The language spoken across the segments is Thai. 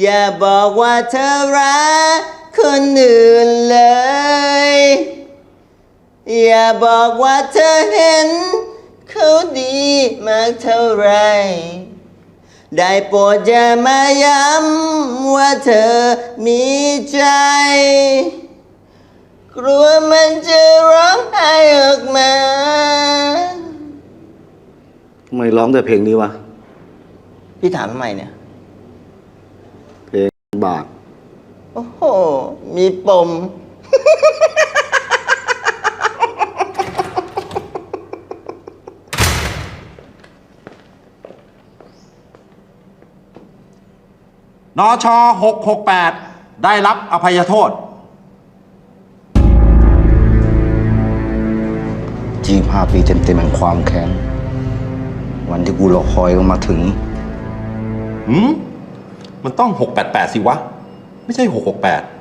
อย่าบอกว่าเธอรักคนอื่นเลย อย่าบอกว่าเธอเห็น เขาดีมากเท่าไหรได้โปรดอย่ามาย้ำว่าเธอมีใจ กลัวมันจะร้องไห้ออกมา ทำไมร้องแต่เพลงนี้วะ พี่ถามทำไมเนี่ยเพลง บาท โอ้โห มีปม นช668 ได้รับอภัยโทษจีห้าปีเต็มๆแห่งความแค้น วันที่กูรอคอยก็มาถึง หืม มันต้อง 688 สิวะ ไม่ใช่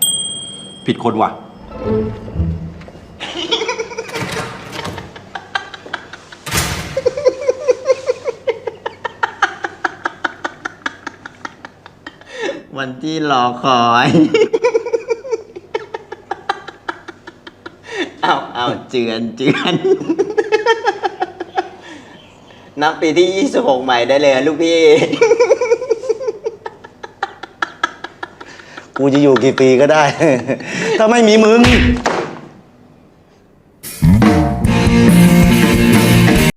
668 ผิดคนว่ะ วันที่รอคอย เอาเอาเจือนเจือนนับปีที่ 26 ใหม่ได้เลยนะลูกพี่ กูจะอยู่กี่ปีก็ได้ ถ้าไม่มีมึง